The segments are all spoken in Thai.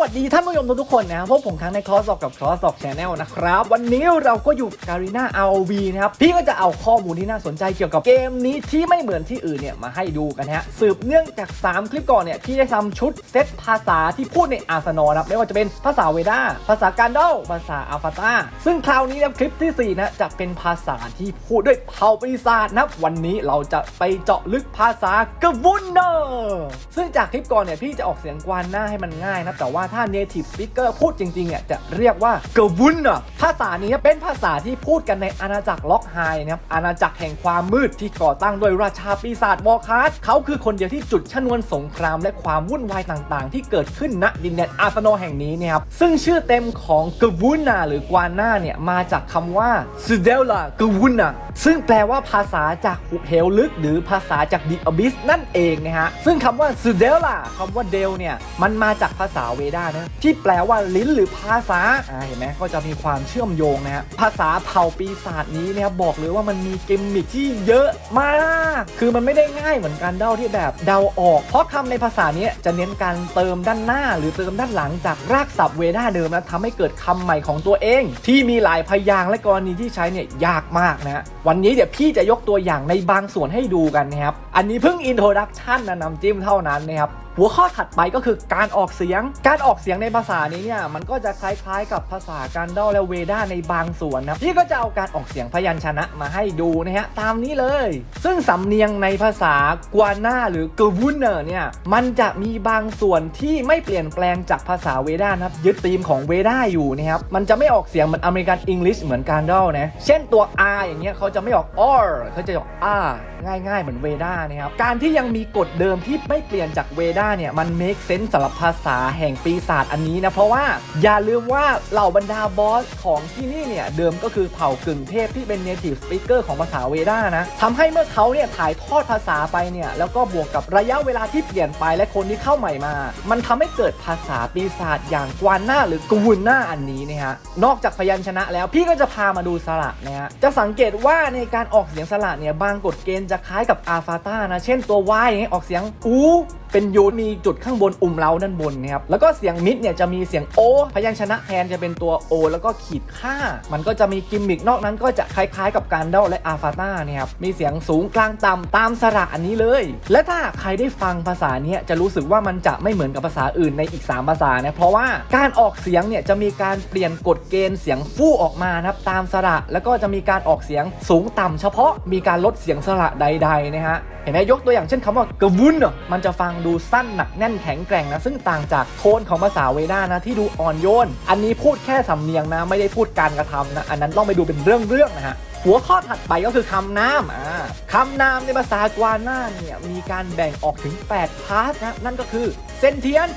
วัสดีท่านผู้ชมทุกคนนะครับพบผมครั้งในคลอสออกกับคลอสออกแชนแนลนะครับ วันนี้เราก็อยู่การีนา ROV นะครับ พี่ก็จะเอาข้อมูลที่น่าสนใจเกี่ยวกับเกมนี้ที่ไม่เหมือนที่อื่นเนี่ย มาให้ดูกันฮะ สืบเนื่องจาก 3 คลิปก่อนเนี่ยพี่ได้ทำชุดเซตภาษาที่พูดในอาสนอนะครับไม่ว่าจะเป็นภาษาเวดาภาษาการดอลภาษาอัลฟาตาซึ่งคราวนี้นะคลิปทีสี่4นะจะเป็นภาษาที่พูดด้วยเผ่าปีศาจนะวันนี้เราจะไปเจาะลึกภาษากวุนเนอร์ซึ่งจากคลิปก่อนเนี่ยพี่จะออกเสียงกวานหน้าให้มันง่ายนะแต่ว่าถ้า native speaker พูดจริงๆเนี่ยจะเรียกว่ากวุนเนอร์ภาษานี้เป็นภาษาที่พูดกันในอาณาจักรล็อกไฮนะครับอาณาจักรแห่งความมืดที่ก่อตั้งโดยราชาปีศาจวอร์คาร์เขาคือคนเดียวที่จุดชนวนสงครามและความวุ่นวายต่างๆ ที่เกิดขึ้นณดินแดนอาสโนแห่งนี้เนี่ยครับซึ่งชื่อเต็มของกวุนนาหรือกวานหน้าเนี่ยมาจากคำว่า s u d e l a กวุนนาซึ่งแปลว่าภาษาจากหุบเหวลึก หรือภาษาจากดิอบิสนั่นเองนะฮะซึ่งคำว่า s u d e l a คำว่าเดลเนี่ยมันมาจากภาษาเวดานะ ที่แปลว่าลิ้นหรือภาษาอ่าเห็นไหมก็จะมีความเชื่อมโยงนะฮะภาษาเผ่าปีศาจนี้เนี่ยบบอกเลยว่ามันมีเกมมิกที่เยอะมาก คือมันไม่ได้ง่ายเหมือนกันเดาที่แบบเดาออก เพราะคำในภาษานี้จะเน้นการเติมด้านหน้า หรือเติมด้านหลังจากรากศัพท์เวดาเดิมนะทำให้เกิดคำใหม่ของตัวเอง ที่มีหลายพยางค์และกรณีที่ใช้เนี่ยยากมากนะฮะวันนี้เดี๋ยวพี่จะยกตัวอย่างในบางส่วนให้ดูกันนะครับอันนี้เพิ่งอินโทรดักชันนะน้ำจิ้มเท่านั้นนะครับ หัวข้อถัดไปก็คือการออกเสียง การออกเสียงในภาษานี้เนี่ยมันก็จะคล้ายๆ กับภาษาการดอลและเวด้าในบางส่วนนะพี่ก็จะเอาการออกเสียงพยัญชนะมาให้ดูนะฮะตามนี้เลย ซึ่งสำเนียงในภาษากวาน่าหรือกวุนเนอร์เนี่ยมันจะมีบางส่วนที่ไม่เปลี่ยนแปลงจากภาษาเวด้านะครับยึดธีมของเวด้าอยู่นะครับมันจะไม่ออกเสียงเหมือนอเมริกันอังกฤษเหมือนการดอลนะเช่นตัว R อย่างเงี้ยเขาจะไม่ออก R เขาจะออก R ง่ายๆ เหมือนเวด้านะครับการที่ยังมีกฎเดิมที่ไม่เปลี่ยนจากเวด้าเนี่ยมัน make sense สำหรับภาษาแห่งปีศาจอันนี้นะ เพราะว่าอย่าลืมว่าเหล่าบรรดาบอสของที่นี่เนี่ย เดิมก็คือเผ่ากึ่งเทพที่เป็น native speaker ของภาษาเวดานะทำให้เมื่อเขาเนี่ยถ่ายทอดภาษาไปเนี่ย แล้วก็บวกกับระยะเวลาที่เปลี่ยนไปและคนที่เข้าใหม่มา มันทำให้เกิดภาษาปีศาจอย่างกวานหน้าหรือกวุนหน้าอันนี้นะฮะนอกจากพยัญชนะแล้วพี่ก็จะพามาดูสระนะฮะจะสังเกตว่าในการออกเสียงสระเนี่ยบางกฎเกณฑ์จะคล้ายกับอาฟาตานะเช่นตัว Y อย่างเงี้ยออกเสียงอูเป็นยูมีจุดข้างบนอุ่มเล้าด้านบนนะครับแล้วก็เสียงมิดเนี่ยจะมีเสียงโอพยัญชนะแทนจะเป็นตัว O แล้วก็ขีดค่า มันก็จะมีกิมมิกนอกนั้นก็จะคล้ายๆ กับการเดาและอาฟาต้าเนี่ยครับมีเสียงสูงกลางต่ำตามสระอันนี้เลย และถ้าใครได้ฟังภาษาเนี้ยจะรู้สึกว่ามันจะไม่เหมือนกับภาษาอื่นในอีก 3 ภาษานะเพราะว่าการออกเสียงเนี่ยจะมีการเปลี่ยนกฎเกณฑ์เสียงฟู่ออกมานะครับตามสระ แล้วก็จะมีการออกเสียงสูงต่ำเฉพาะมีการลดเสียงสระใดๆนะฮะเห็นไหมยกตัวอย่างเช่นคำว่ากระวุ้นเนอะมันจะฟังดูสั้นหนักแน่นแข็งแกร่งนะซึ่งต่างจากโทนของภาษาเวดานะที่ดูอ่อนโยน อันนี้พูดแค่สำเนียงนะไม่ได้พูดการกระทำนะอันนั้นต้องไปดูเป็นเรื่องๆนะฮะหัวข้อถัดไปก็คือคำนามอ่าคำนามในภาษากวาน่าเนี่ยมีการแบ่งออกถึง 8 พาร์ทนะ นั่นก็คือ sentient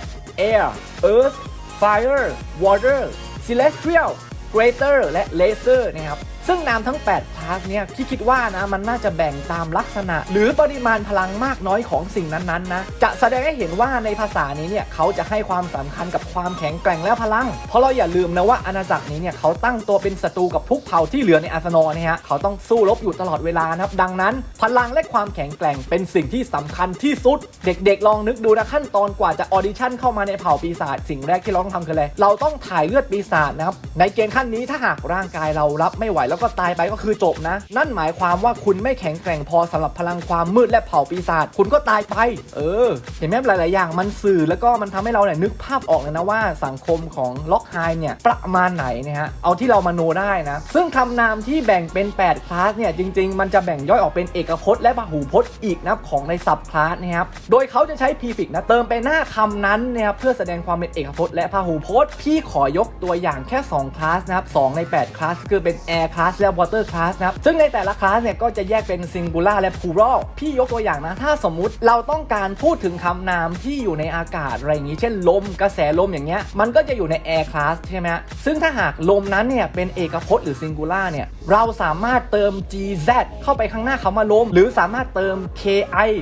air earth fire water celestial greater และ laser นะครับ ซึ่งนามทั้ง 8 พาร์ทเนี่ยที่คิดว่านะมันน่าจะแบ่งตามลักษณะ หรือปริมาณพลังมากน้อยของสิ่งนั้นๆนะจะแสดงให้เห็นว่าในภาษานี้เนี่ยเขาจะให้ความสำคัญกับความแข็งแกร่งและพลัง เพราะเราอย่าลืมนะว่าอาณาจักรนี้เนี่ยเขาตั้งตัวเป็นศัตรูกับทุกเผ่าที่เหลือในอาสนอนี่ยฮะเขาต้องสู้รบอยู่ตลอดเวลานะครับดังนั้น พลังและความแข็งแกร่งเป็นสิ่งที่สำคัญที่สุด เด็กๆ ลองนึกดูนะขั้นตอนกว่าจะออดิชั่นเข้ามาในเผ่าปีศาจสิ่งแรกที่เราต้องทำคืออะไรเราต้องถ่ายเลือดปีศาจนะครับในเกณฑ์ขั้นนี้ถ้าหากร่างกายเรารับไม่ไหวแล้วก็ตายไปก็คือจบนะ นั่นหมายความว่าคุณไม่แข็งแกร่งพอสำหรับพลังความมืดและเผ่าปีศาจคุณก็ตายไป เออ เห็นไหมหลาย ๆ อย่างมันสื่อแล้วก็มันทำให้เราเนี่ยนึกภาพออกเลยนะว่าสังคมของล็อกไฮเนี่ยประมาณไหนนะฮะเอาที่เรามาโนได้นะ ซึ่งคำนามที่แบ่งเป็น 8 คลาสเนี่ยจริง ๆ มันจะแบ่งย่อยออกเป็นเอกพจน์และพหูพจน์อีกนะของในสับคลาสนะครับโดยเขาจะใช้พีฟิกนะเติมไปหน้าคำนั้นนะครับเพื่อแสดงความเป็นเอกพจน์และพหูพจน์พี่ขอยกตัวอย่างแค่ 2 คลาสนะครับ2ใน 8 คลาสคือเป็น Air Class และ Water Class นะครับซึ่งในแต่ละคลาสเนี่ยก็จะแยกเป็น Singular และ Plural พี่ยกตัวอย่างนะ ถ้าสมมุติเราต้องการพูดถึงคำนามที่อยู่ในอากาศอะไรอย่างนี้ เช่นลมกระแสลมอย่างเงี้ยมันก็จะอยู่ใน Air Class ใช่ไหมฮะซึ่งถ้าหากลมนั้นเนี่ยเป็นเอกพจน์หรือ Singular เนี่ยเราสามารถเติม gz เข้าไปข้างหน้าคำว่าลม หรือสามารถเติม ki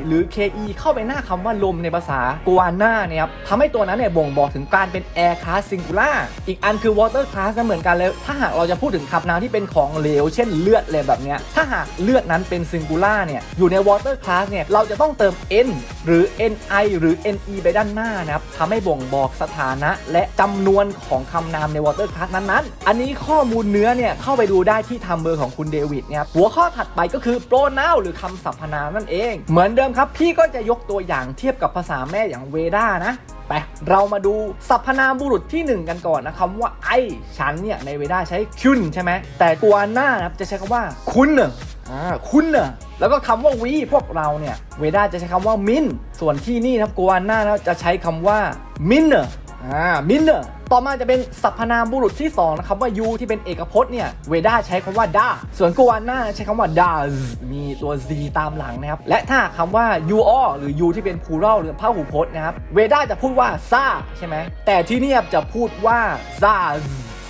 หรือ ke เข้าไปหน้าคำว่าลมในภาษากวาน่าเนี่ยครับทำให้ตัวนั้นเนี่ยบ่งบอกถึงการเป็น Air Class Singular อีกอันคือ Water Class นะเหมือนกันเลยถ้าหากเราจะพูดถึงคำนามที่เป็นของเหลว เช่นเลือดเลยแบบเนี้ยถ้าหากเลือดนั้นเป็น Singular เนี่ยอยู่ใน Water Class เนี่ยเราจะต้องเติม n หรือ ni หรือ ne ไปด้านหน้านะครับทำให้บ่งบอกสถานะ และจำนวนของคำนามใน waterclass นั้นๆ อันนี้ข้อมูลเนื้อเนี่ยเข้าไปดูได้ที่ทำเบอร์ของคุณเดวิดเนี่ยหัวข้อถัดไปก็คือ pronoun หรือคำสรรพนามนั่นเอง เหมือนเดิมครับพี่ก็จะยกตัวอย่างเทียบกับภาษาแม่อย่างเวด้านะ ไปเรามาดูสรรพนามบุรุษที่ 1 กันก่อนนะคำว่าไอฉันเนี่ยในเวดาใช้คุนใช่ไหมแต่กัวน่านะจะใช้คำว่าคุณเนอะอ่าคุณเนอะแล้วก็คำว่าวีพวกเราเนี่ยเวด้าจะใช้คำว่ามินส่วนที่นี่นะครับกัวน่านะจะใช้คำว่ามินเนอร์อ่ามินเนอร์ ต่อมาจะเป็นสรรพนามบุรุษที่2นะครับว่ายูที่เป็นเอกพจน์เนี่ยเวด้าใช้คำว่าดาส่วนกัวน่าใช้คำว่าดามีตัว z ตามหลังนะครับและถ้าคำว่ายูอหรือยูที่เป็น plural หรือพหูพจน์นะครับเวด้าจะพูดว่าซาใช่ไหมแต่ที่นี่จะพูดว่าซา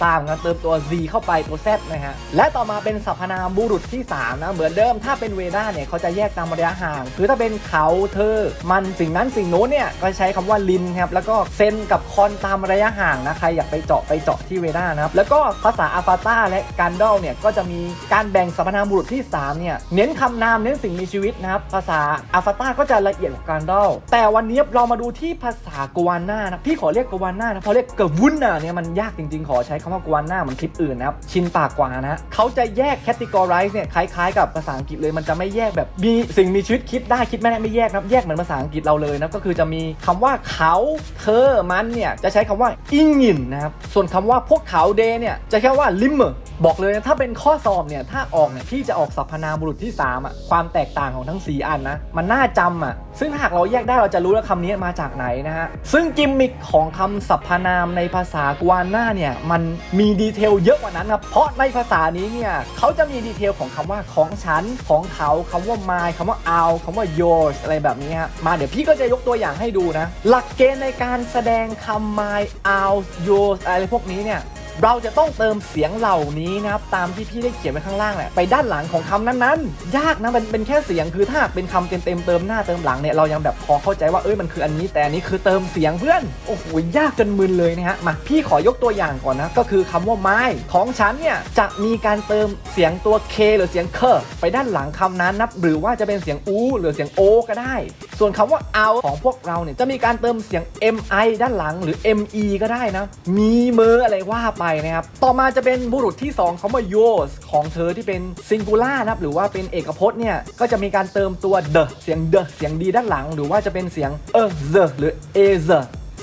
สร้างกันเติมตัว z เข้าไปตัว z นะฮะ และต่อมาเป็นสรรพนามบุรุษที่ 3 นะ เหมือนเดิมถ้าเป็นเวดาเนี่ยเขาจะแยกตามระยะห่างคือถ้าเป็นเขาเธอ มันสิ่งนั้นสิ่งโน้นเนี่ยก็ใช้คำว่าลินครับแล้วก็เซนกับคอนตามระยะห่างนะใครอยากไปเจาะไปเจาะที่เวดานะครับแล้วก็ภาษาอาฟาตาและการดอลเนี่ยก็จะมีการแบ่งสรรพนามบุรุษที่3เนี่ยเน้นคำนามเน้นสิ่งมีชีวิตนะครับภาษาอาฟาตาก็จะละเอียดกว่าการดอลแต่วันนี้เรามาดูที่ภาษากวาน่านะพี่ขอเรียกกวาน่านะเพราะเรียกกวุนน่ะเนี่ยมันยากจริงๆ ขอใช้ำว่ากวาน่าเหมือนคลิปอื่นนะครับ ชินปากกว่านะเขาจะแยก categorize เนี่ยคล้ายๆกับภาษาอังกฤษเลยมันจะไม่แยกแบบมีสิ่งมีชีวิตคิดได้คิดไม่ได้ไม่แยกนะครับแยกเหมือนภาษาอังกฤษเราเลยนะก็คือจะมีคำว่าเขาเธอมันเนี่ยจะใช้คำว่าอิงยินนะครับส่วนคำว่าพวกเขาเดเนี่ยจะแค่ว่าลิมเมอร์บอกเลยนะถ้าเป็นข้อสอบเนี่ยถ้าออกเนี่ยพี่จะออกสรรพนามบุรุษที่3อะความแตกต่างของทั้ง 4 อันนะมันน่าจำอะซึ่งหากเราแยกได้เราจะรู้แล้วคำนี้มาจากไหนนะฮะซึ่งกิมมิคของคำสรรพนามในภาษากวาน่าเนี่ยมันมีดีเทลเยอะกว่านั้นครับเพราะในภาษานี้เนี่ยเขาจะมีดีเทลของคำว่าของฉันของเขาคำว่า my คำว่า our คำว่า yours อะไรแบบนี้ฮะมาเดี๋ยวพี่ก็จะยกตัวอย่างให้ดูนะ หลักเกณฑ์ในการแสดงคำ my our yours อะไรพวกนี้เนี่ย เราจะต้องเติมเสียงเหล่านี้นะครับตามที่พี่ได้เขียนไว้ข้างล่างแหละไปด้านหลังของคำนั้นๆ ยากนะมันเป็นแค่เสียงคือถ้าเป็นคำเต็มๆเติมหน้าเติมหลังเนี่ยเรายังแบบพอเข้าใจว่าเอ้ยมันคืออันนี้ แต่อันนี้คือเติมเสียงเพื่อนโอ้โหยากจนมึนเลยนะฮะมาพี่ขอยกตัวอย่างก่อนนะก็คือคำว่าไม้ของฉันเนี่ยจะมีการเติมเสียงตัว K หรือเสียงเคไปด้านหลังคำนั้นนะหรือว่าจะเป็นเสียงอูหรือเสียงโอก็ได้ ส่วนคำว่า out ของพวกเราเนี่ยจะมีการเติมเสียง mi ด้านหลังหรือ me ก็ได้นะมีเมออะไรว่าไปนะครับ ต่อมาจะเป็นบุรุษที่2องเขา yours ของเธอที่เป็น singular นะครับหรือว่าเป็นเอกพจน์เนี่ย ก็จะมีการเติมตัว the เสียง the เสียง d ด้านหลัง หรือว่าจะเป็นเสียงเออ the หรือเอเซ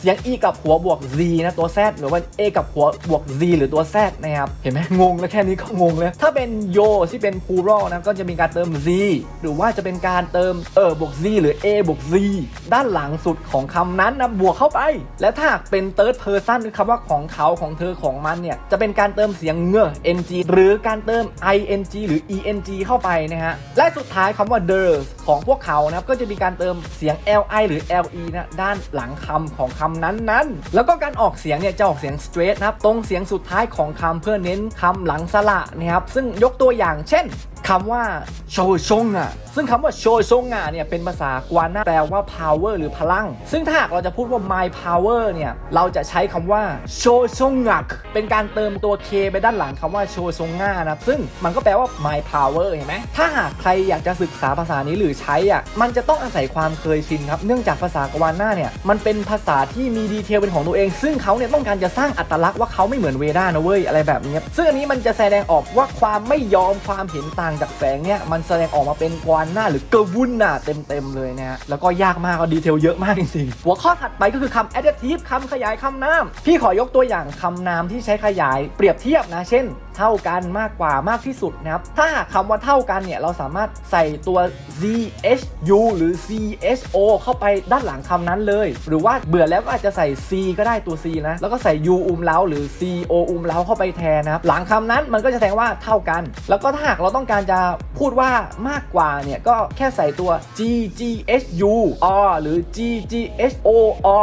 สียง e กับหัวบวก z นะ ตัว z หรือว่า a กับหัวบวก z หรือตัว z นะครับ เห็นไหมงงแล้วแค่นี้ก็งงเลย ถ้าเป็น yo ที่เป็น plural นะ ก็จะมีการเติม z หรือว่าจะเป็นการเติมเออบวก z หรือ a บวก z ด้านหลังสุดของคำนั้นนะบวกเข้าไป และถ้าเป็น third person คือคำว่าของเขาของเธอของมันเนี่ย จะเป็นการเติมเสียงเงอ ng หรือการเติม ing หรือ eng เข้าไปนะฮะ และสุดท้ายคำว่า theirs ของพวกเขานะครับก็จะมีการเติมเสียง li หรือ le นะด้านหลังคำของคำนั้นๆ แล้วก็การออกเสียงเนี่ยจะออกเสียง straight นะครับ ตรงเสียงสุดท้ายของคำเพื่อเน้นคำหลังสระนะครับ ซึ่งยกตัวอย่างเช่นคำว่าโชชงอะ ซึ่งคำว่าโชชงอะเนี่ยเป็นภาษากวาน่าแปลว่า power หรือพลัง ซึ่งถ้าหากเราจะพูดว่า my power เนี่ย เราจะใช้คำว่าโชชงงักเป็นการเติมตัว k ไปด้านหลังคำว่าโชชงงานะซึ่งมันก็แปลว่า my power เห็นไหมถ้าหากใครอยากจะศึกษาภาษานี้หรือใช้อะมันจะต้องอาศัยความเคยชินครับเนื่องจากภาษากวาน่าเนี่ยมันเป็นภาษาที่มีดีเทลเป็นของตัวเอง ซึ่งเขาเนี่ยต้องการจะสร้างอัตลักษณ์ว่าเขาไม่เหมือนเวดานะเว้ยอะไรแบบนี้ซึ่งอันนี้มันจะแสดงออกว่าความไม่ยอมความเห็นต่างจากแสงเนี่ยมันแสดงออกมาเป็นกวานหน้าหรือกระวุ่นหน้าเต็มๆเลยนะฮะแล้วก็ยากมากก็ดีเทลเยอะมากจริงๆหัวข้อถัดไปก็คือคำ adjective คำขยายคำนามพี่ขอยกตัวอย่างคำนามที่ใช้ขยายเปรียบเทียบนะ เช่นเท่ากันมากกว่ามากที่สุดนะครับ ถ้าหากคำว่าเท่ากันเนี่ย เราสามารถใส่ตัว zhu หรือ cho เข้าไปด้านหลังคำนั้นเลย หรือว่าเบื่อแล้วก็อาจจะใส่ c ก็ได้ตัว c นะ แล้วก็ใส่ u อุ้มเล้าหรือ co อุ้มเล้าเข้าไปแทนนะครับ หลังคำนั้นมันก็จะแสดงว่าเท่ากัน แล้วก็ถ้าหากเราต้องการจะพูดว่ามากกว่าเนี่ย ก็แค่ใส่ตัว g g h u r หรือ g g h o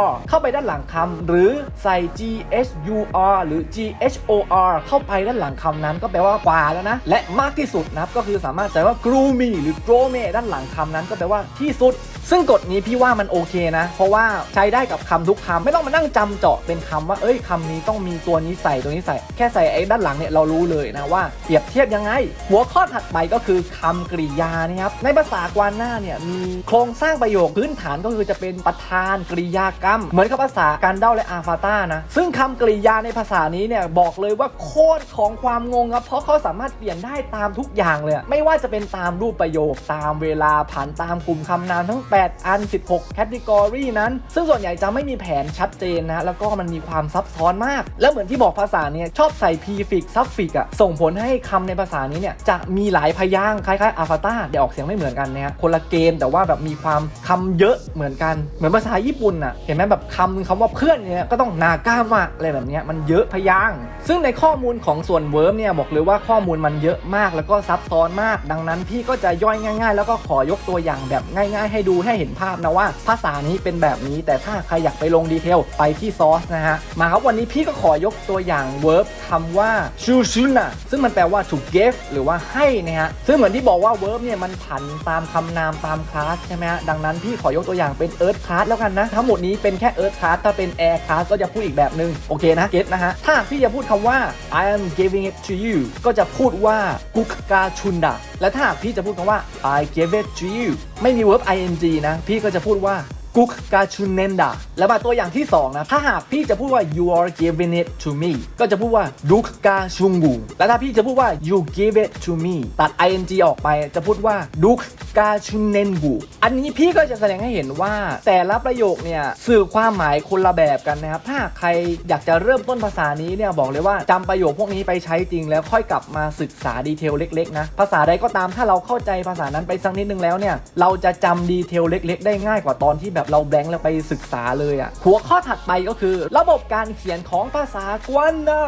r เข้าไปด้านหลังคำหรือใส่ g h u r หรือ g h o r เข้าไปด้านหลังคคำนั้นก็แปลว่ากว่าแล้วนะ และมากที่สุดนะครับก็คือสามารถใส่ว่า gloomy หรือ grome ด้านหลังคำนั้นก็แปลว่าที่สุด ซึ่งกฎนี้พี่ว่ามันโอเคนะ เพราะว่าใช้ได้กับคำทุกคำไม่ต้องมานั่งจำเจาะเป็นคำว่าเอ้ยคำนี้ต้องมีตัวนี้ใส่ตัวนี้ใส่ แค่ใส่ไอ้ด้านหลังเนี่ยเรารู้เลยนะว่าเปรียบเทียบยังไง หัวข้อถัดไปก็คือคำกริยานะครับในภาษากวานหน้าเนี่ยมีโครงสร้างประโยคพื้นฐานก็คือจะเป็นประธานกริยากรรม เหมือนกับภาษาการเด้าและอาฟาต้านะซึ่งคำกริยาในภาษานี้เนี่ยบอกเลยว่าโคตรของความความงงครับ เพราะเขาสามารถเปลี่ยนได้ตามทุกอย่างเลย ไม่ว่าจะเป็นตามรูปประโยค ตามเวลาผ่านตามกลุ่มคำนามทั้ง 8 อัน 16 แคตตากรีนั้น ซึ่งส่วนใหญ่จะไม่มีแผนชัดเจนนะ แล้วก็มันมีความซับซ้อนมาก แล้วเหมือนที่บอกภาษาเนี่ยชอบใส่ prefix suffix อะส่งผลให้คำในภาษานี้เนี่ยจะมีหลายพยางค์คล้ายๆอาฟาตาแต่ออกเสียงไม่เหมือนกันนะฮะคนละเกณฑ์แต่ว่าแบบมีความคำเยอะเหมือนกัน เหมือนภาษาญี่ปุ่นอะเห็นไหมแบบคำคำว่าเพื่อนเนี่ยก็ต้องนากามะอะไรแบบเนี้ยมันเยอะพยางค์ซึ่งในข้อมูลของส่วนเวร์บเนี่ยบอกเลยว่าข้อมูลมันเยอะมากแล้วก็ซับซ้อนมาก ดังนั้นพี่ก็จะย่อยง่าย ๆ แล้วก็ขอยกตัวอย่างแบบง่าย ๆ ให้ดูให้เห็นภาพนะว่า ภาษานี้เป็นแบบนี้ แต่ถ้าใครอยากไปลงดีเทลไปที่ซอสนะฮะมาครับวันนี้พี่ก็ขอยกตัวอย่างเวิร์บคำว่าชูชุนะซึ่งมันแปลว่า to give หรือว่าให้นะฮะซึ่งเหมือนที่บอกว่าเวิร์บเนี่ยมันผันตามคำนามตามคลาสใช่ไหมฮะดังนั้นพี่ขอยกตัวอย่างเป็น earth class แล้วกันนะ ทั้งหมดนี้เป็นแค่ earth class ถ้าเป็น air class ก็จะพูดอีกแบบนึงโอเคนะเก็ตนะฮะถ้าพี่จะพูดคำว่า I am giving it to you ก็จะพูดว่ากุกกาชุนดะและถ้าพี่จะพูดคำว่า I gave it to you ไม่มี verb ing นะ พี่ก็จะพูดว่า กุกกาชุนเนนดาแล้วมาตัวอย่างที่ 2 นะ ถ้าหากพี่จะพูดว่า you are giving it to me ก็จะพูดว่าดุกกาชุงกูแล้วถ้าพี่จะพูดว่า you give it to me ตัด ing ออกไปจะพูดว่าดุกกาชุนเนนกูอันนี้พี่ก็จะแสดงให้เห็นว่าแต่ละประโยคเนี่ยสื่อความหมายคนละแบบกันนะครับ ถ้าใครอยากจะเริ่มต้นภาษานี้เนี่ยบอกเลยว่าจำประโยคพวกนี้ไปใช้จริงแล้วค่อยกลับมาศึกษาดีเทลเล็กๆนะภาษาใดก็ตามถ้าเราเข้าใจภาษานั้นไปสักนิดนึงแล้วเนี่ยเราจะจำดีเทลเล็ก ๆ ได้ง่ายกว่าตอนที่แบบเราแบงค์แล้วไปศึกษาเลยอะหัวข้อถัดไปก็คือ ระบบการเขียนของภาษากวนนา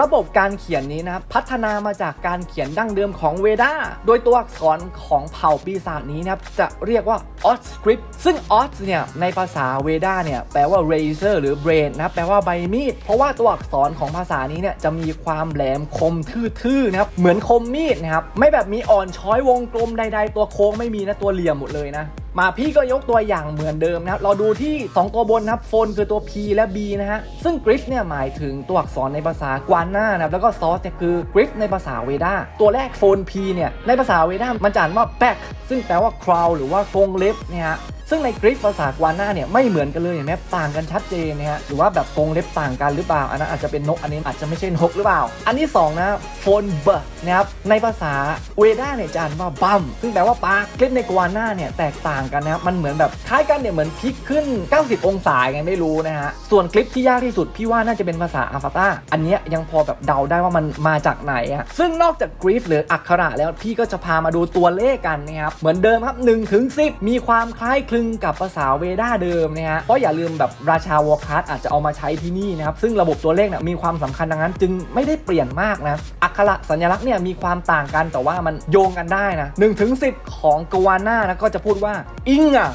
ระบบการเขียนนี้นะครับพัฒนามาจากการเขียนดั้งเดิมของเวดาโดยตัวอักษรของเผ่าปีศาจนี้นะครับจะเรียกว่าออสสคริปซึ่งออสเนี่ยในภาษาเวดาเนี่ยแปลว่า razor หรือ brain นะแปลว่าใบมีด เพราะว่าตัวอักษรของภาษานี้เนี่ยจะมีความแหลมคมทื่อๆนะครับเหมือนคมมีดนะครับไม่แบบมีอ่อนช้อยวงกลมใด ๆ ตัวโค้งไม่มีนะตัวเหลี่ยมหมดเลยนะ มาพี่ก็ยกตัวอย่างเหมือนเดิมนะครับ เราดูที่ 2 ตัวบนนะครับโฟนคือตัว P และ B นะฮะ ซึ่งกริฟเนี่ยหมายถึงตัวอักษรในภาษากวานนานะครับ แล้วก็ซอสเนี่ยคือกริฟในภาษาเวดาตัวแรกโฟน P เนี่ย ในภาษาเวดามันจะอ่านว่า back ซึ่งแปลว่า crow หรือว่ากรงเล็บเนี่ยฮะซึ่งในกริฟภาษากวาน่าเนี่ยไม่เหมือนกันเลยเห็นไหมต่างกันชัดเจนนะฮะหรือว่าแบบกรงเล็บต่างกันหรือเปล่า อันนั้นอาจจะเป็นนกอันนี้อาจจะไม่ใช่นกหรือเปล่า อันที่สองนะโฟนเบนะครับในภาษาเวด้าเนี่ยจะอ่านว่าบัมซึ่งแปลว่าปลากริฟในกวาน่าเนี่ยแตกต่างกันนะครับมันเหมือนแบบคล้ายกันเนี่ยเหมือนพลิกขึ้น 90 องศาไงไม่รู้นะฮะส่วนคลิปที่ยากที่สุดพี่ว่าน่าจะเป็นภาษาอาฟาตาอันนี้ยังพอแบบเดาได้ว่ามันมาจากไหนอะซึ่งนอกจากกริฟหรืออักขระแล้วพี่ก็จะพามาดูตัวเลขกันนะครับเหมือนเดิมครับ1ถึง10 มีความคล้ายคลึงกับภาษาเวด้าเดิมนะฮะเพราะอย่าลืมแบบราชาวอคัสอาจจะเอามาใช้ที่นี่นะครับซึ่งระบบตัวเลขเนี่ยมีความสำคัญดังนั้น จึงไม่ได้เปลี่ยนมากนะอักขระสัญลักษณ์เนี่ยมีความต่างกันแต่ว่ามันโยงกันได้นะ1ถึง10 ของกวาน่านะก็จะพูดว่าอิงอะ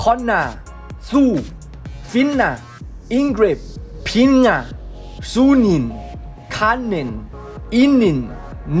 คอนนาซูฟินนาอิงกริบพินงาซูนินคานนินอินิน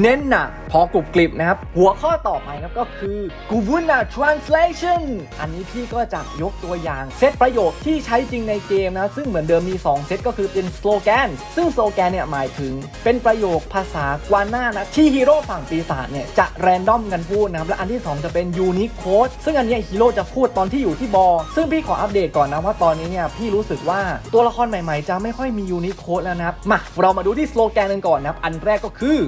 เนนนะพอกรุบกริบนะครับ หัวข้อต่อไปนะก็คือ g u v u n a translation อันนี้พี่ก็จะยกตัวอย่างเซตประโยคที่ใช้จริงในเกมนะ ซึ่งเหมือนเดิมมี 2 เซตก็คือเป็นสโลแกน ซึ่งสโลแกนเนี่ยหมายถึงเป็นประโยคภาษากวาน่านะ ที่ฮีโร่ฝั่งปีศาจเนี่ยจะแรนดอมกันพูดนะครับ และอันที่ 2 จะเป็นยูนิโคดซึ่งอันนี้ฮีโร่จะพูดตอนที่อยู่ที่บอ ซึ่งพี่ขออัปเดตก่อนนะว่าตอนนี้เนี่ยพี่รู้สึกว่าตัวละครใหม่ๆ จะไม่ค่อยมียูนิโคดแล้วนะครับมาเรามาดูที่สโลแกนกันก่อนนะครับอันแรกก็คือ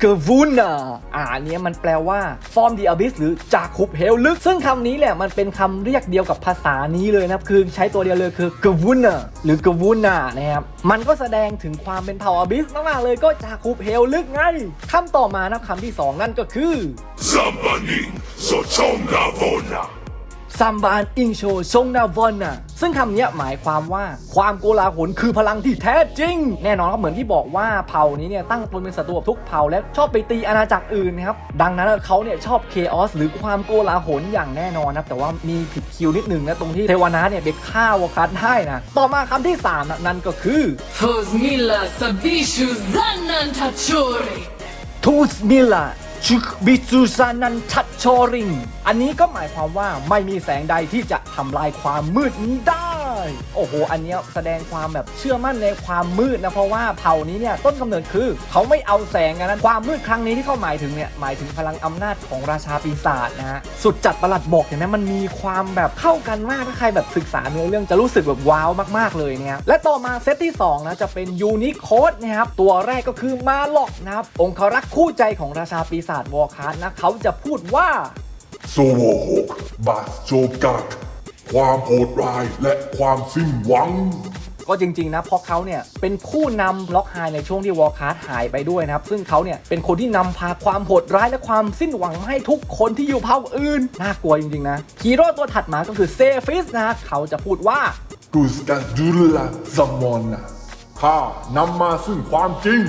เกวูนาอ่าอันเนี้ยมันแปลว่า Form the Abyss หรือจากคุบเหวลึก ซึ่งคำนี้แหละมันเป็นคำเรียกเดียวกับภาษานี้เลยนะครับ คือใช้ตัวเดียวเลยคือเกวูนาหรือเกวูนานะครับ มันก็แสดงถึงความเป็นเผ่า Abyss มากๆเลยก็จากคุบเหวลึกไงคำต่อมานะครับคำที่ 2 นั่นก็คือ Zambaning Sochonga Bona. ซั มบานอิงโชชงนาวอนน่ะซึ่งคำเนี้ยหมายความว่าความโกลาหลคือพลังที่แท้จริง แน่นอนครับเหมือนที่บอกว่าเผ่านี้เนี่ยตั้งตนเป็นศัตรูกับทุกเผ่าและชอบไปตีอาณาจักรอื่นนะครับดังนั้นเขาเนี่ยชอบเคออสหรือความโกลาหลอย่างแน่นอนนะครับแต่ว่ามีผิดคิวนิดหนึ่งนะตรงที่เทวานาเนี่ยไปฆ่าวอคัสได้นะต่อมาคำที่สามนะนั่นก็คือ Fosmila Sabishu Zanan Tachori ทูสมิลา ชุกบิซูซานันชัดชอริง อันนี้ก็หมายความว่าไม่มีแสงใดที่จะทำลายความมืดนี้ได้ โอ้โห อันเนี้ยแสดงความแบบเชื่อมั่นในความมืดนะ เพราะว่าเผ่านี้เนี่ยต้นกำเนิดคือเขาไม่เอาแสงกันนะความมืดครั้งนี้ที่เขาหมายถึงเนี่ยหมายถึงพลังอำนาจของราชาปีศาจนะฮะสุดจัดประหลัดบอกเห็นไหมมันมีความแบบเข้ากันมากถ้าใครแบบศึกษาเนื้อเรื่องจะรู้สึกแบบว้าวมากๆเลยเนี่ยและต่อมาเซตที่สองนะจะเป็นยูนิโคดนะครับตัวแรกก็คือมาล็อกนะครับองครักษ์คู่ใจของราชาปีศาจวอร์คาร์นะเขาจะพูดว่าโซโวหกบาสโจกัก ความโหดร้ายและความสิ้นหวัง ก็จริง ๆ นะเพราะเขาเนี่ย เป็นผู้นำล็อกไฮในช่วงที่วอลคาร์ดหายไปด้วยนะครับ ซึ่งเขาเนี่ย เป็นคนที่นำพาความโหดร้ายและความสิ้นหวังมาให้ทุกคนที่อยู่เผ่าอื่น น่ากลัวจริง ๆ นะฮีโร่ตัวถัดมาก็คือเซฟิสนะฮะเขาจะพูดว่ากุสกาดูลาซามอนะข้านำมาซึ่งความจริง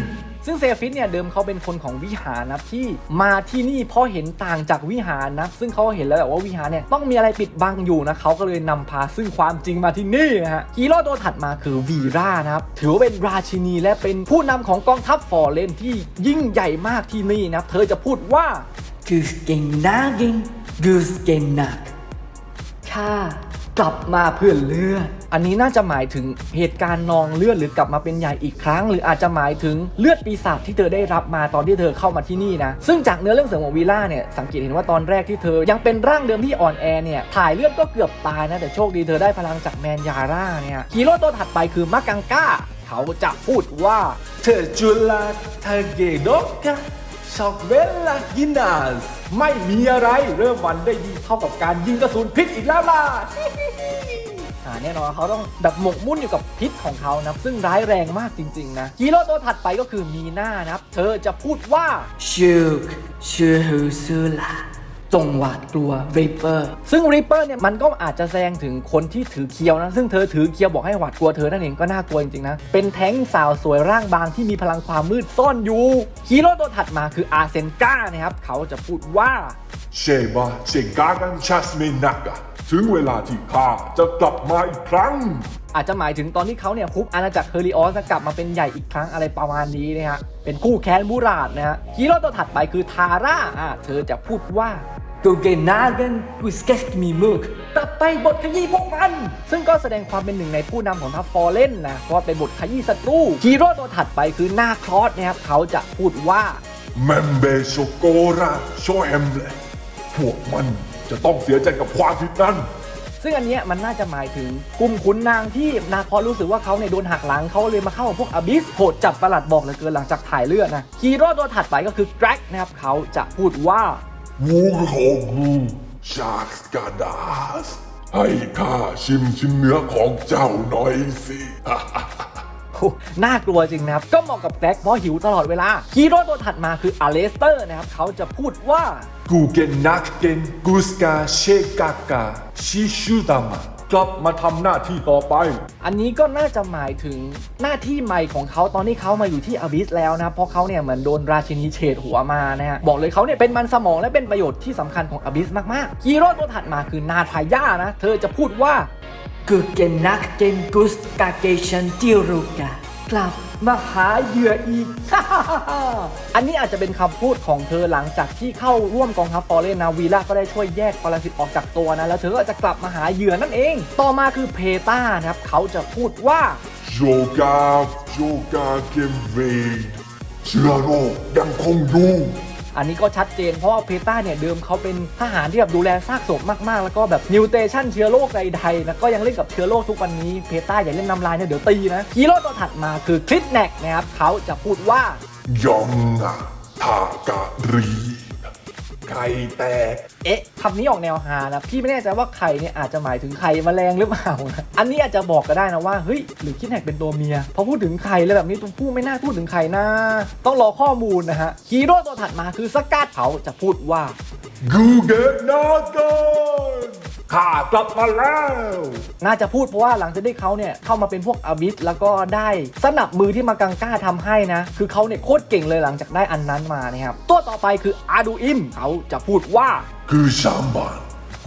ซึ่งเซฟิสเนี่ยเดิมเขาเป็นคนของวิหารนะที่มาที่นี่เพราะเห็นต่างจากวิหารนะซึ่งเขาเห็นแล้วแหละว่าวิหารเนี่ยต้องมีอะไรปิดบังอยู่นะเขาก็เลยนำพาซึ่งความจริงมาที่นี่นะฮะฮีโร่ตัวถัดมาคือวีรานะครับถือว่าเป็นราชินีและเป็นผู้นำของกองทัพฟอร์เรนที่ยิ่งใหญ่มากที่นี่นะครับเธอจะพูดว่ากูสเก่งนักยิงกูสเก่งนักข้ากลับมาเพื่อเลือด อันนี้น่าจะหมายถึงเหตุการณ์นองเลือดหรือกลับมาเป็นใหญ่อีกครั้ง หรืออาจจะหมายถึงเลือดปีศาจที่เธอได้รับมาตอนที่เธอเข้ามาที่นี่นะซึ่งจากเนื้อเรื่องเสริมของวีล่าเนี่ยสังเกตเห็นว่าตอนแรกที่เธอยังเป็นร่างเดิมที่อ่อนแอเนี่ยถ่ายเลือดก็เกือบตายนะแต่โชคดีเธอได้พลังจากแมนยาร่าเนี่ยฮีโร่ตัวถัดไปคือมักกังก้า เขาจะพูดว่าเธอจุลาทาเกโดกะช็อกเวลลากินาสไม่มีอะไรเริ่มวันได้ดีเท่ากับการยิงกระสุนพิษอีกแล้วล่ะ อ่าแน่นอนเขาต้องแบบหมกมุ่นอยู่กับพิษของเขานะซึ่งร้ายแรงมากจริง ๆ นะฮีโร่ตัวถัดไปก็คือมีหน้านะครับ เธอจะพูดว่าชูกชูฮูซูลาจงหวาดกลัวริปเปอร์ซึ่งริปเปอร์เนี่ยมันก็อาจจะแสดงถึงคนที่ถือเคียวนะ ซึ่งเธอถือเคียวบอกให้หวาดกลัวเธอนั่นเองก็น่ากลัวจริงๆนะ เป็นแท้งสาวสวยร่างบางที่มีพลังความมืดซ่อนอยู่ฮีโร่ตัวถัดมาคืออาเซนก้านะครับ เขาจะพูดว่าเชบาเชกากันชัสเมนักะ ถึงเวลาที่ข้าจะกลับมาอีกครั้ง อาจจะหมายถึงตอนที่เขาเนี่ยคุบอาณาจักรเฮอริออสกลับมาเป็นใหญ่อีกครั้งอะไรประมาณนี้นะฮะ เป็นคู่แค้นบูราดนะฮะฮีโร่ตัวถัดไปคือทาร่าอ่าเธอจะพูดว่ากูเกนนากันกูสเกสมีมุกตัดไปบทขยี้พวกมัน ซึ่งก็แสดงความเป็นหนึ่งในผู้นำของทัพฟอร์เรนนะเพราะว่าเป็นบทขยี้ศัตรูฮีโร่ตัวถัดไปคือหน้าคลอสนะครับเขาจะพูดว่าแมมเบโชโกราโชเอมเลพวกมัน จะต้องเสียใจกับความผิดนั้น ซึ่งอันเนี้ยมันน่าจะหมายถึงกลุ่มขุนนางที่นาคอรู้สึกว่าเขาเนี่ยโดนหักหลังเขาเลยมาเข้ากับพวกอบิสโหดจับประหลัดบอกเหลือเกินหลังจากถ่ายเลือดนะฮีโร่ตัวถัดไปก็คือแกร็กนะครับเขาจะพูดว่าวูของกูชาร์กกาดาสให้ข้าชิมชิ้นเนื้อของเจ้าหน่อยสิน่ากลัวจริงนะครับ ก็เหมาะกับแกร็กเพราะหิวตลอดเวลาฮีโร่ตัวถัดมาคืออเลสเตอร์นะครับเขาจะพูดว่า กูเกนนักเกนกูสกาเชกากาชิชูดามากลับมาทำหน้าที่ต่อไป อันนี้ก็น่าจะหมายถึงหน้าที่ใหม่ของเขาตอนที่เขามาอยู่ที่อบิสแล้วนะ เพราะเขาเนี่ยเหมือนโดนราชินีเฉดหัวมานะฮะ บอกเลยเขาเนี่ยเป็นมันสมองและเป็นประโยชน์ที่สำคัญของอบิสมากๆฮีโร่ตัวถัดมาคือนาทาย่านะ เธอจะพูดว่ากูเกนนักเกนกูสกาเกชันจิรุกะกลับ มาหาเหยื่ออีก อันนี้อาจจะเป็นคำพูดของเธอหลังจากที่เข้าร่วมกองทัพฟอร์เรนนาวีล่าก็ได้ช่วยแยกปรสิตออกจากตัวนะ แล้วเธอก็จะกลับมาหาเหยื่อนั่นเอง ต่อมาคือเพตานะครับเขาจะพูดว่าโจกาโจกาเกมเวดเชื้อโรคยังคงอยู่ อันนี้ก็ชัดเจนเพราะว่าเพต้าเนี่ยเดิมเขาเป็นทหารที่แบบดูแลซากศพมากๆ แล้วก็แบบนิวเตชันเชื้อโรคใดๆแล้วก็ยังเล่นกับเชื้อโรคทุกวันนี้เพต้าอย่าเล่นน้ำลายเนี่ยเดี๋ยวตีนะฮีโร่ตัวถัดมาคือคลิปแนกนะครับเขาจะพูดว่ายองอะทาการี ไข่แตก เอ๊ะคำนี้ออกแนวฮานะ พี่ไม่แน่ใจว่าไข่เนี่ยอาจจะหมายถึงไข่แมลงหรือเปล่านะอันนี้อาจจะบอกก็ได้นะว่า เฮ้ย หรือคิดแนกเป็นตัวเมีย พอพูดถึงไข่เลยแบบนี้ตัวผู้ไม่น่าพูดถึงไข่นะ ต้องรอข้อมูลนะฮะ ฮีโร่ตัวถัดมาคือสกัดเขาจะพูดว่ากูเกนากัน ข้ากลับมาแล้ว น่าจะพูดเพราะว่าหลังจากที่เขาเนี่ยเข้ามาเป็นพวกอาบิสแล้วก็ได้สนับมือที่มากังก้าทำให้นะ คือเขาเนี่ยโคตรเก่งเลยหลังจากได้อันนั้นมานะครับ ตัวต่อไปคืออาดูอิมเขาจะพูดว่าคือชามบาน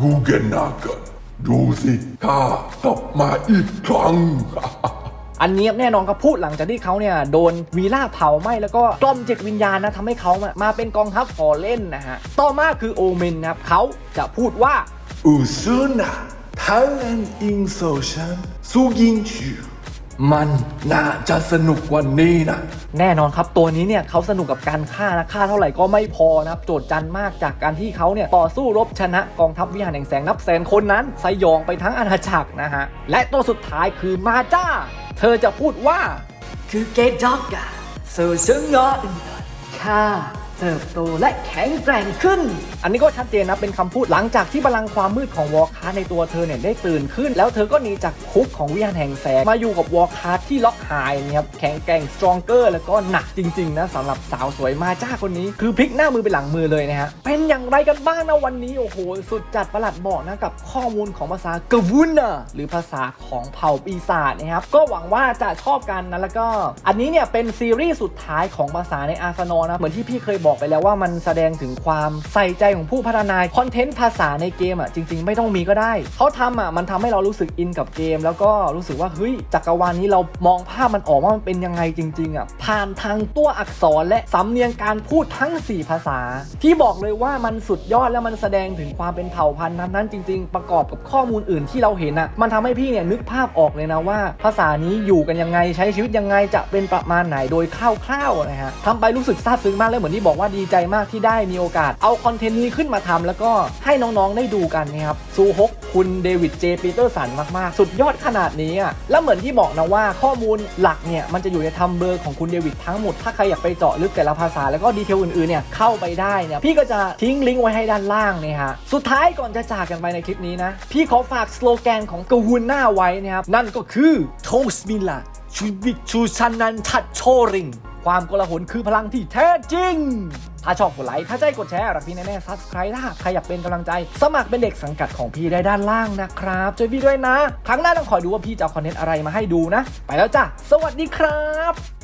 กูเกนนากันดูสิข้ากลับมาอีกครั้งอันนี้แน่นอนครับพูดหลังจากที่เขาเนี่ยโดนวีล่าเผาไหม้แล้วก็กล่อมจิตวิญญาณนะทำให้เขามามาเป็นกองทัพฟอร์เล่นนะฮะ ต่อมาคือโอเมนนะครับเขาจะพูดว่า อุซุนะทั้งอันอิงโซชันสู้ยิงชิวมันน่าจะสนุกกว่านี้นะ แน่นอนครับตัวนี้เนี่ยเขาสนุกกับการฆ่านะฆ่าเท่าไหร่ก็ไม่พอนะครับโจทย์จันมากจากการที่เขาเนี่ยต่อสู้รบชนะกองทัพวิหารแห่งแสงนับแสนคนนั้นสยองไปทั้งอาณาจักรนะฮะ และตัวสุดท้ายคือมาจ้า เธอจะพูดว่าคือเกดด็อกอะสู่ซึ่งยออื่นข้า เติบโตและแข็งแกร่งขึ้น อันนี้ก็ชัดเจนนะเป็นคำพูดหลังจากที่พลังความมืดของวอร์คาร์ในตัวเธอเนี่ยได้ตื่นขึ้น แล้วเธอก็หนีจากคุกของวิญญาณแห่งแสงมาอยู่กับวอร์คาร์ที่ล็อกหายนะครับแข็งแกร่งสตรองเกอร์แล้วก็หนักจริงๆนะสำหรับสาวสวยมาจ้าคนนี้ คือพลิกหน้ามือเป็นหลังมือเลยนะฮะเป็นอย่างไรกันบ้างนะวันนี้โอ้โหสุดจัดประหลัดบอกนะกับข้อมูลของภาษากวุนนะหรือภาษาของเผ่าปีศาจนะครับก็หวังว่าจะชอบกันนะแล้วก็ อันนี้เนี่ยเป็นซีรีส์สุดท้ายของภาษาในอาร์ซนอนะเหมือนที่พี่เคยบอกอกไปแล้วว่ามันแสดงถึงความใส่ใจของผู้พัฒนาคอนเทนต์ภาษาในเกมอะจริง ๆ ไม่ต้องมีก็ได้เขาทำอะมันทำให้เรารู้สึกอินกับเกม แล้วก็รู้สึกว่าเฮ้ยจักรวาลนี้เรามองภาพมันออกว่ามันเป็นยังไงจริงๆอะผ่านทางตัวอักษรและสำเนียงการพูดทั้ง 4 ภาษา ที่บอกเลยว่ามันสุดยอดและมันแสดงถึงความเป็นเผ่าพันธุ์นั้นจริง ๆ ประกอบกับข้อมูลอื่นที่เราเห็นอะมันทำให้พี่เนี่ยนึกภาพออกเลยนะว่า ภาษานี้อยู่กันยังไงใช้ชีวิตยังไงจะเป็นประมาณไหนโดยคร่าวๆนะฮะทำไปรู้สึกซาบซึ้งมากแล้วเหมือนที่บอกว่าดีใจมากที่ได้มีโอกาส เอาคอนเทนต์นี้ขึ้นมาทำแล้วก็ให้น้องๆได้ดูกันนะครับซูฮกคุณเดวิดเจปีเตอร์สันมากๆ สุดยอดขนาดนี้อะแล้วเหมือนที่บอกนะว่าข้อมูลหลักเนี่ยมันจะอยู่ในทัมเบอร์ของคุณเดวิดทั้งหมด ถ้าใครอยากไปเจาะลึกแต่ละภาษาแล้วก็ดีเทลอื่นๆเนี่ยเข้าไปได้เนี่ยพี่ก็จะทิ้งลิงก์ไว้ให้ด้านล่างเนี่ยฮะสุดท้ายก่อนจะจากกันไปในคลิปนี้นะพี่ขอฝากสโลแกนของกูฮูนหน้าไว้นะครับนั่นก็คือโทสมิลาชูบิชูชันนันทัดโชริง ความโกลาหลคือพลังที่แท้จริง ถ้าชอบกดไลค์ ถ้าใจกดแชร์รักพี่แน่ๆซับสไครต์ถ้าหากใครอยากเป็นกำลังใจ สมัครเป็นเด็กสังกัดของพี่ได้ด้านล่างนะครับ ช่วยพี่ด้วยนะ ครั้งหน้าต้องคอยดูว่าพี่จะเอาคอนเทนต์อะไรมาให้ดูนะ ไปแล้วจ้ะ สวัสดีครับ